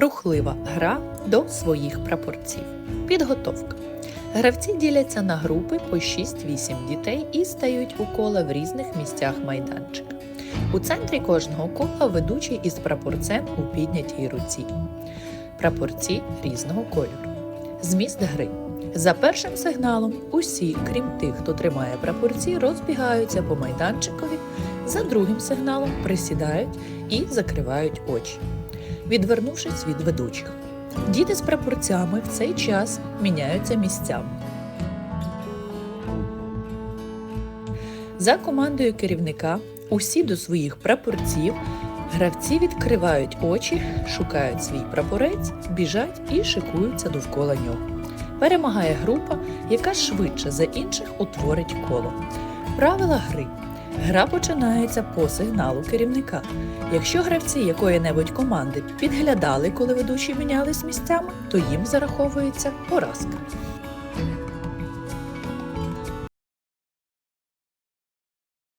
Рухлива гра до своїх прапорців. Підготовка. Гравці діляться на групи по 6-8 дітей і стають у кола в різних місцях майданчика. У центрі кожного кола ведучий із прапорцем у піднятій руці. Прапорці різного кольору. Зміст гри. За першим сигналом усі, крім тих, хто тримає прапорці, розбігаються по майданчикові. За другим сигналом присідають і закривають очі, відвернувшись від ведучих. Діти з прапорцями в цей час міняються місцями. За командою керівника усі до своїх прапорців гравці відкривають очі, шукають свій прапорець, біжать і шикуються довкола нього. Перемагає група, яка швидше за інших утворить коло. Правила гри. Гра починається по сигналу керівника. Якщо гравці якої-небудь команди підглядали, коли ведучі мінялись місцями, то їм зараховується поразка.